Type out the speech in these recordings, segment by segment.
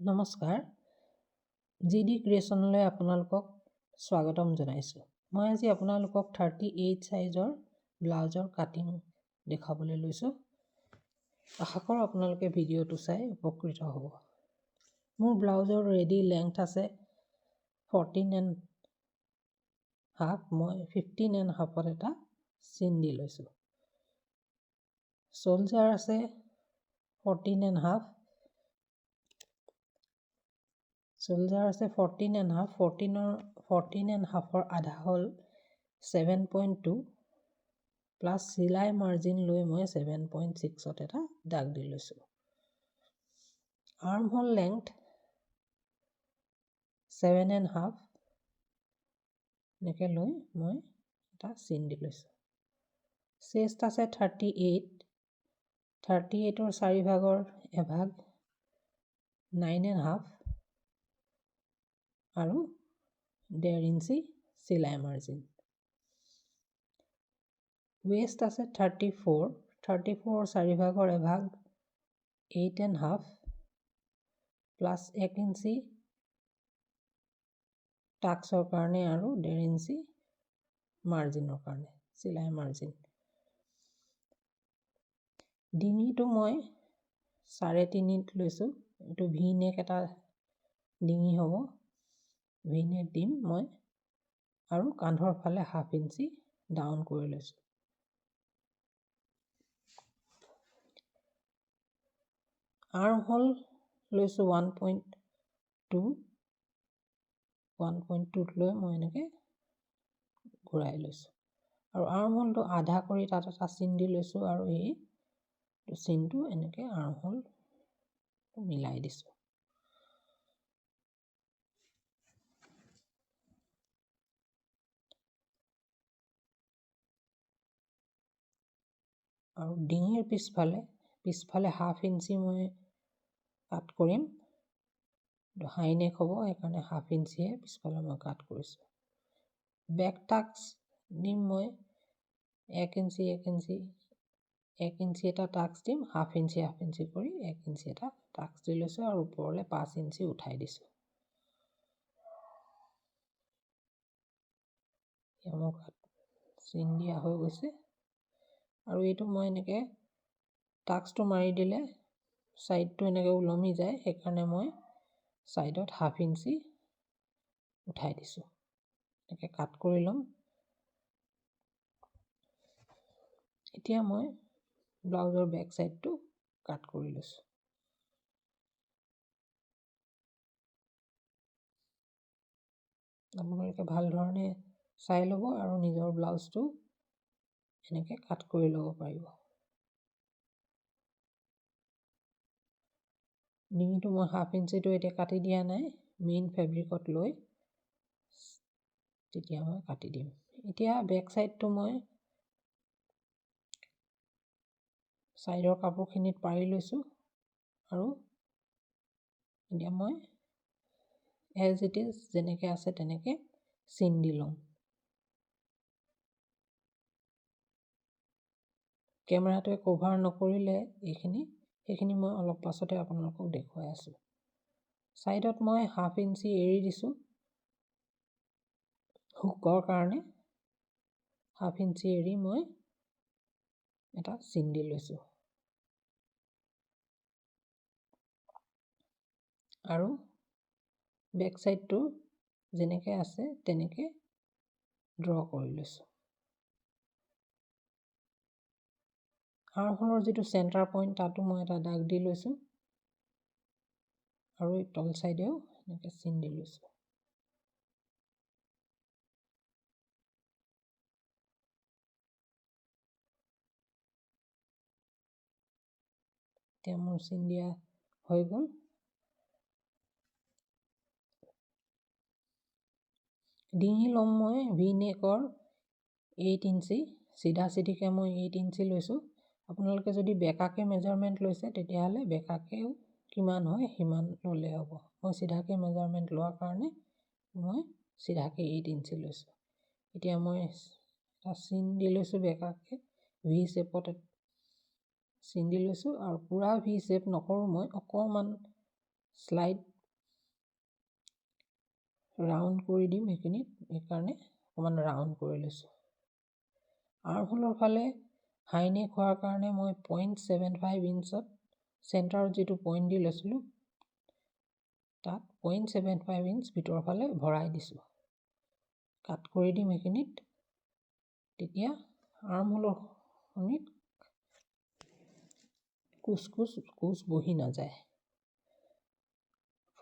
নমস্কাৰ। G D ক্ৰিয়েশ্যনলৈ আপোনালোকক স্বাগতম জনাইছোঁ। মই আজি আপোনালোকক থাৰ্টি এইট চাইজৰ ব্লাউজৰ কাটিং দেখাবলৈ লৈছোঁ। আশা কৰোঁ আপোনালোকে ভিডিঅ'টো চাই উপকৃত হ'ব। মোৰ ব্লাউজৰ ৰেডি লেংথ আছে ফৰ্টিন এণ্ড হাফ মই ফিফটিন এণ্ড হাফত এটা চিন দি লৈছোঁ। চলজাৰ আছে ফৰ্টিন এণ্ড হাফ চলজাৰ আছে ফৰ্টিন এণ্ড হাফ ফৰ্টিনৰ ফৰ্টিন এণ্ড হাফৰ আধা হ'ল ছেভেন পইণ্ট টু প্লাছ চিলাই মাৰ্জিন লৈ মই ছেভেন পইণ্ট ছিক্সত এটা দাগ দি লৈছোঁ। আৰ্ম হ'ল লেংথ ছেভেন এণ্ড হাফ এনেকৈ লৈ মই এটা চিন দি লৈছোঁ। চেষ্ট আছে থাৰ্টি এইট থাৰ্টি এইটৰ চাৰিভাগৰ এভাগ নাইন এণ্ড হাফ আৰু ডেৰ ইঞ্চি চিলাই মাৰ্জিন। ৱেষ্ট আছে থাৰ্টি ফ'ৰ থাৰ্টি ফ'ৰ চাৰিভাগৰ এভাগ এইট এণ্ড হাফ প্লাছ এক ইঞ্চি টাক্সৰ কাৰণে আৰু ডেৰ ইঞ্চি মাৰ্জিনৰ কাৰণে চিলাই মাৰ্জিন। ডিঙিটো মই চাৰে তিনিত লৈছোঁ এইটো ভি নেক এটা ডিঙি হ'ব। ভি দিম মই আৰু কান্ধৰ ফালে হাফ ইঞ্চি ডাউন কৰি লৈছোঁ। আৰ্ম হ'ল লৈছোঁ one point two one point টুত লৈ মই এনেকৈ ঘূৰাই লৈছোঁ। আৰু আৰ্ম হ'লটো আধা কৰি তাত এটা চিন দি লৈছোঁ আৰু এই চিনটো এনেকৈ আৰ্ম হ'ল মিলাই দিছোঁ। আৰু ডিঙিৰ পিছফালে পিছফালে হাফ ইঞ্চি মই কাট কৰিম। হাই নেক হ'ব সেইকাৰণে হাফ ইঞ্চিয়ে পিছফালে মই কাট কৰিছোঁ। বেক টাক্স দিম মই এক ইঞ্চি এক ইঞ্চি এক ইঞ্চি এটা টাক্স দিম হাফ ইঞ্চি হাফ ইঞ্চি কৰি এক ইঞ্চি এটা টাক্স দি লৈছোঁ আৰু ওপৰলৈ পাঁচ ইঞ্চি উঠাই দিছোঁ। মোৰ চিন দিয়া হৈ গৈছে। আৰু এইটো মই এনেকৈ টাক্সটো মাৰি দিলে ছাইডটো এনেকৈ ওলমি যায় সেইকাৰণে মই ছাইডত হাফ ইঞ্চি উঠাই দিছোঁ। এনেকৈ কাট কৰি ল'ম। এতিয়া মই ব্লাউজৰ বেক ছাইডটো কাট কৰি লৈছোঁ। আপোনালোকে ভাল ধৰণে চাই ল'ব আৰু নিজৰ ব্লাউজটো এনেকৈ কাট কৰি ল'ব পাৰিব ডিঙিটো মই হাফ ইঞ্চিটো এতিয়া কাটি দিয়া নাই মেইন ফেব্ৰিকত লৈ তেতিয়া মই কাটি দিম এতিয়া বেক ছাইডটো মই ছাইডৰ কাপোৰখিনিত পাৰি লৈছোঁ আৰু এতিয়া মই এজ ইট ইজ যেনেকৈ আছে তেনেকৈ চিন দি ল'ম কেমেৰাটোৱে কভাৰ নকৰিলে এইখিনি সেইখিনি মই অলপ পাছতে আপোনালোকক দেখুৱাই আছোঁ। ছাইডত মই হাফ ইঞ্চি এৰি দিছোঁ। হুকৰ কাৰণে হাফ ইঞ্চি এৰি মই এটা চিন দি লৈছোঁ। আৰু বেক ছাইডটো যেনেকৈ আছে তেনেকৈ ড্ৰ কৰি লৈছোঁ। হাড়খনৰ যিটো চেণ্টাৰ পইণ্ট তাতো মই এটা দাগ দি লৈছোঁ। আৰু তল চাইডেও এনেকৈ চিন দি লৈছোঁ। এতিয়া মোৰ চিন দিয়া হৈ গ'ল। ডিঙি ল'ম মই ভি নেকৰ এইট ইঞ্চি চিধা চিধিকৈ মই এইট ইঞ্চি লৈছোঁ। আপোনালোকে যদি বেকাকৈ মেজাৰমেণ্ট লৈছে তেতিয়াহ'লে বেকাকৈও কিমান হয় সিমান ল'লে হ'ব। মই চিধাকৈ মেজাৰমেণ্ট লোৱাৰ কাৰণে মই চিধাকৈ এইট ইঞ্চি লৈছোঁ। এতিয়া মই চিন দি লৈছোঁ বেকাকৈ ভি শ্বেপত চিন দি লৈছোঁ আৰু পূৰা ভি শ্বেপ নকৰোঁ মই অকণমান শ্লাইড ৰাউণ্ড কৰি দিম সেইখিনিত সেইকাৰণে অকণমান ৰাউণ্ড কৰি লৈছোঁ। আৰ্মহোলৰ ফালে হাইনেক হোৱাৰ কাৰণে মই পইণ্ট ছেভেন ফাইভ ইঞ্চত চেণ্টাৰত যিটো পইণ্ট দি লৈছিলোঁ তাত পইণ্ট ছেভেন ফাইভ ইঞ্চ ভিতৰৰ ফালে ভৰাই দিছোঁ। কাট কৰি দিম সেইখিনিত তেতিয়া আৰ্মহোলৰ খনিত কোচ কোচ কোচ বহি নাযায়।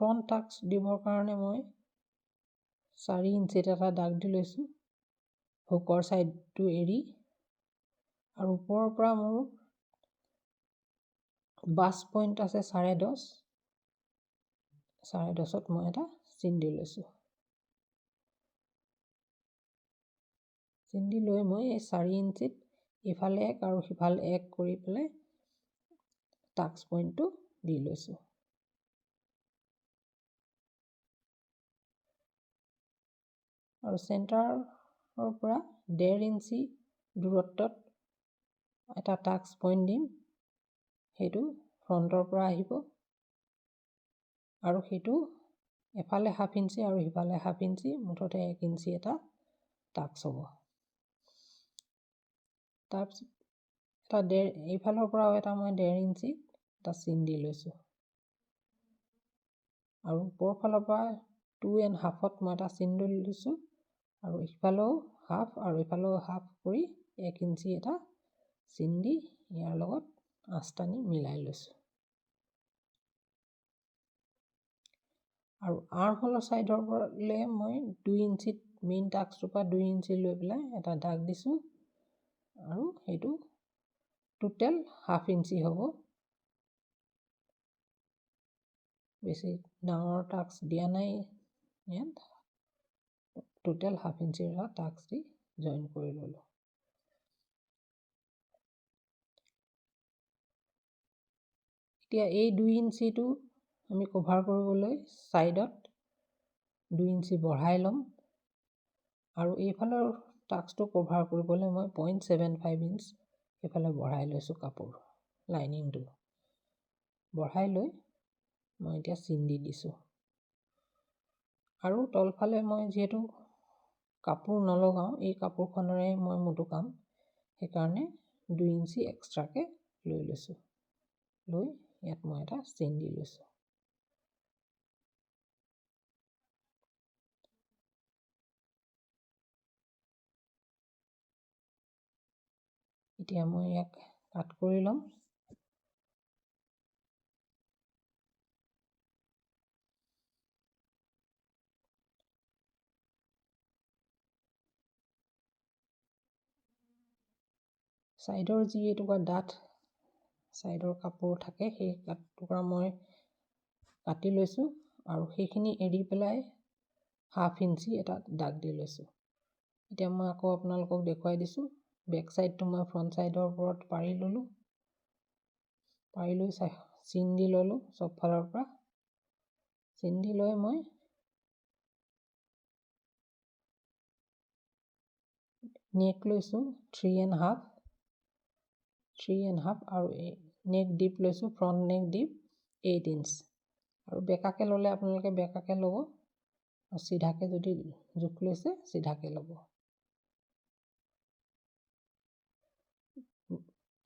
ফ্ৰণ্ট টাক্স দিবৰ কাৰণে মই চাৰি ইঞ্চিত এটা দাগ দি লৈছোঁ। হুকৰ ছাইডটো এৰি আৰু ওপৰৰ পৰা মোৰ বাছ পইণ্ট আছে চাৰে দহ। চাৰে দহত মই এটা চিন দি লৈছোঁ। চিন দি লৈ মই এই চাৰি ইঞ্চিত ইফালে এক আৰু সিফালে এক কৰি পেলাই টাক্স পইণ্টটো দি লৈছোঁ। আৰু চেণ্টাৰৰ পৰা ডেৰ ইঞ্চি দূৰত্বত এটা টাক্স পইণ্ট দিম সেইটো ফ্ৰণ্টৰ পৰা আহিব আৰু সেইটো এফালে হাফ ইঞ্চি আৰু সিফালে হাফ ইঞ্চি মুঠতে এক ইঞ্চি এটা টাক্স হ'ব। তাৰপিছত এটা ডেৰ এইফালৰ পৰাও এটা মই ডেৰ ইঞ্চি এটা চিন দি লৈছোঁ। আৰু ওপৰ ফালৰ পৰা টু এণ্ড হাফত মই এটা চিন লৈ লৈছোঁ আৰু ইফালেও হাফ আৰু ইফালেও হাফ কৰি এক ইঞ্চি এটা চিন দি ইয়াৰ লগত আঁচটানি মিলাই লৈছোঁ আৰু আৰ্মহোলৰ ছাইডৰ পৰালে মই দুই ইঞ্চিত মেইন টাক্সটোৰ পৰা দুই ইঞ্চি লৈ পেলাই এটা দাগ দিছোঁ আৰু সেইটো টোটেল হাফ ইঞ্চি হ'ব বেছি ডাঙৰ টাক্স দিয়া নাই ইয়াত টোটেল হাফ ইঞ্চিৰ টাক্স দি জইন কৰি ল'লোঁ এতিয়া এই দুই ইঞ্চিটো আমি কভাৰ কৰিবলৈ ছাইডত দুই ইঞ্চি বঢ়াই ল'ম। আৰু এইফালৰ টাক্সটো কভাৰ কৰিবলৈ মই পইণ্ট ছেভেন ফাইভ ইঞ্চ এইফালে বঢ়াই লৈছোঁ কাপোৰ লাইনিংটো বঢ়াই লৈ মই এতিয়া চিন দি দিছোঁ। আৰু তলফালে মই যিহেতু কাপোৰ নলগাওঁ এই কাপোৰখনেৰে মই মোটোকাম সেইকাৰণে দুই ইঞ্চি এক্সট্ৰাকৈ লৈ লৈছোঁ। লৈ ইয়াত মই এটা চিন দি লৈছোঁ এতিয়া মই ইয়াক কাট কৰি ল'ম ছাইডৰ যি এটুকুৰা ডাঠ ছাইডৰ কাপোৰ থাকে সেই টুকুৰা মই কাটি লৈছোঁ আৰু সেইখিনি এৰি পেলাই হাফ ইঞ্চি এটা দাগ দি লৈছোঁ। এতিয়া মই আকৌ আপোনালোকক দেখুৱাই দিছোঁ বেক ছাইডটো মই ফ্ৰণ্ট ছাইডৰ ওপৰত পাৰি ল'লোঁ পাৰি লৈ চিন দি ল'লোঁ চব ফালৰ পৰা। চিন দি লৈ মই নেক লৈছোঁ three and half. Three and half আৰু নেক ডিপ লৈছোঁ front neck deep eight inch আৰু বেকাকৈ ল'লে আপোনালোকে বেকাকৈ ল'ব আৰু চিধাকৈ যদি জোখ লৈছে চিধাকৈ ল'ব।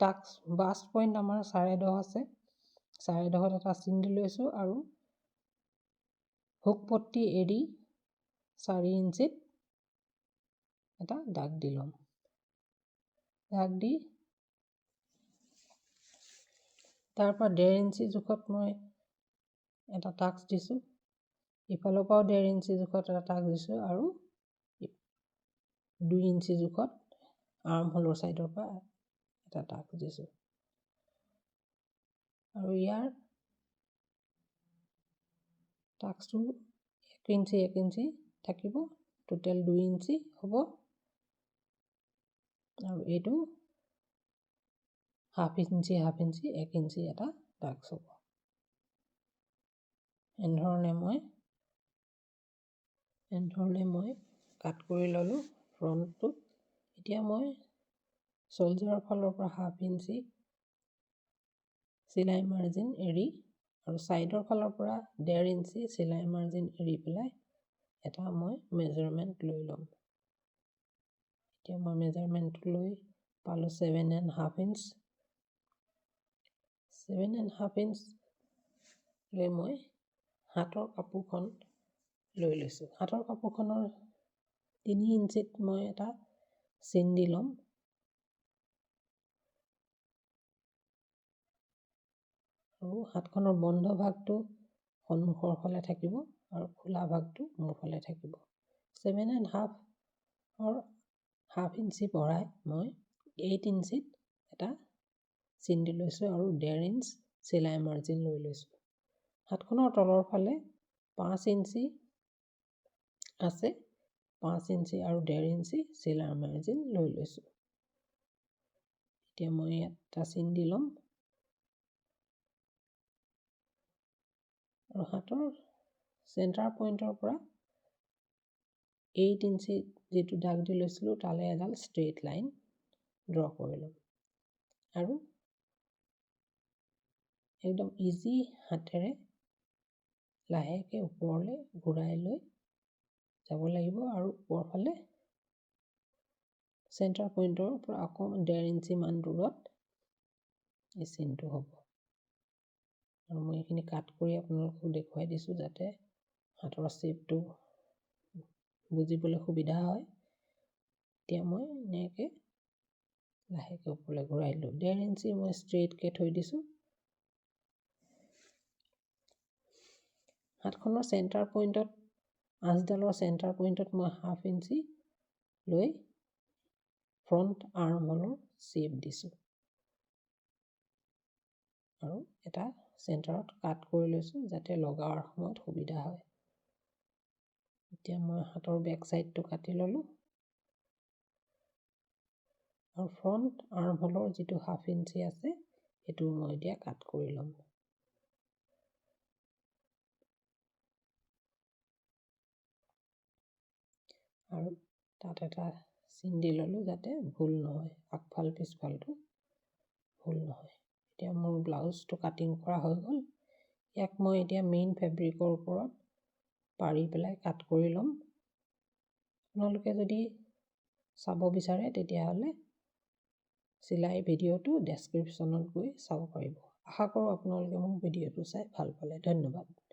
টাক্স বাছ পইণ্ট আমাৰ চাৰে দহ আছে। চাৰে দহত এটা চিন দি লৈছোঁ আৰু হুক পট্টি এৰি চাৰি ইঞ্চিত এটা দাগ দি ল'ম। দাগ দি তাৰ পৰা ডেৰ ইঞ্চি জোখত মই এটা টাক্স দিছোঁ। ইফালৰ পৰাও ডেৰ ইঞ্চি জোখত এটা টাক্স দিছোঁ আৰু দুই ইঞ্চি জোখত আৰ্ম হোলৰ ছাইডৰ পৰা এটা টাক্স দিছোঁ। আৰু ইয়াৰ টাক্সটো এক ইঞ্চি এক ইঞ্চি থাকিব। টোটেল দুই ইঞ্চি হ'ব। আৰু এইটো হাফ ইঞ্চি হাফ ইঞ্চি এক ইঞ্চি এটা ডাক্স হ'ব এনেধৰণে মই এনেধৰণে মই কাট কৰি ল'লোঁ ফ্ৰণ্টটো এতিয়া মই চলজাৰৰ ফালৰ পৰা হাফ ইঞ্চি চিলাই মাৰ্জিন এৰি আৰু ছাইডৰ ফালৰ পৰা ডেৰ ইঞ্চি চিলাই মাৰ্জিন এৰি পেলাই এটা মই মেজাৰমেণ্ট লৈ ল'ম এতিয়া মই মেজাৰমেণ্টটো লৈ পালোঁ seven and half inch seven and half inch লৈ মই হাতৰ কাপোৰখন লৈ লৈছোঁ। হাতৰ কাপোৰখনৰ তিনি ইঞ্চিত মই এটা চিন দি ল'ম। আৰু হাতখনৰ বন্ধ ভাগটো সন্মুখৰ ফালে থাকিব আৰু খোলা ভাগটো মোৰ ফালে থাকিব। ছেভেন এণ্ড হাফৰ হাফ ইঞ্চি বঢ়াই মই এইট ইঞ্চিত এটা চিন দি লৈছোঁ আৰু ডেৰ ইঞ্চ চিলাই মাৰ্জিন লৈ লৈছোঁ। হাতখনৰ তলৰ ফালে পাঁচ ইঞ্চি আছে পাঁচ ইঞ্চি আৰু ডেৰ ইঞ্চি চিলাই মাৰ্জিন লৈ লৈছোঁ। এতিয়া মই ইয়াত এটা চিন দি ল'ম। আৰু হাতৰ চেণ্টাৰ পইণ্টৰ পৰা এইট ইঞ্চি যিটো দাগ দি লৈছিলোঁ তালৈ এডাল ষ্ট্ৰেইট লাইন ড্ৰ কৰি ল'ম। আৰু একদম ইজি হাতেৰে লাহেকৈ ওপৰলৈ ঘূৰাই লৈ যাব লাগিব আৰু ওপৰ ফালে চেণ্টাৰ পইণ্টৰ পৰা অকণমান ডেৰ ইঞ্চিমান দূৰত এই চিনটো হ'ব। আৰু মই এইখিনি কাট কৰি আপোনালোকক দেখুৱাই দিছোঁ যাতে হাতৰ শ্বেপটো বুজিবলৈ সুবিধা হয়। এতিয়া মই এনেকৈ লাহেকৈ ওপৰলৈ ঘূৰাই দিলোঁ ডেৰ ইঞ্চি মই ষ্ট্ৰেইটকৈ থৈ দিছোঁ। হাতখনৰ চেণ্টাৰ পইণ্টত আঁচডালৰ চেণ্টাৰ পইণ্টত মই হাফ ইঞ্চি লৈ ফ্ৰণ্ট আৰ্ম হ'লৰ শ্বেপ দিছোঁ। আৰু এটা চেণ্টাৰত কাট কৰি লৈছোঁ যাতে লগাৰ সময়ত সুবিধা হয়। এতিয়া মই হাতৰ বেক ছাইডটো কাটি ল'লোঁ। আৰু ফ্ৰণ্ট আৰ্ম হ'লৰ যিটো হাফ ইঞ্চি আছে সেইটো মই এতিয়া কাট কৰি ল'ম। আৰু তাত এটা চিন দি ল'লোঁ যাতে ভুল নহয় আগফাল পিছফালটো ভুল নহয়। এতিয়া মোৰ ব্লাউজটো কাটিং কৰা হৈ গ'ল। ইয়াক মই এতিয়া মেইন ফেব্ৰিকৰ ওপৰত পাৰি পেলাই কাট কৰি ল'ম। আপোনালোকে যদি চাব বিচাৰে তেতিয়াহ'লে চিলাই ভিডিঅ'টো ডেছক্ৰিপশ্যনত গৈ চাব পাৰিব। আশা কৰোঁ আপোনালোকে মোৰ ভিডিঅ'টো চাই ভাল পালে। ধন্যবাদ।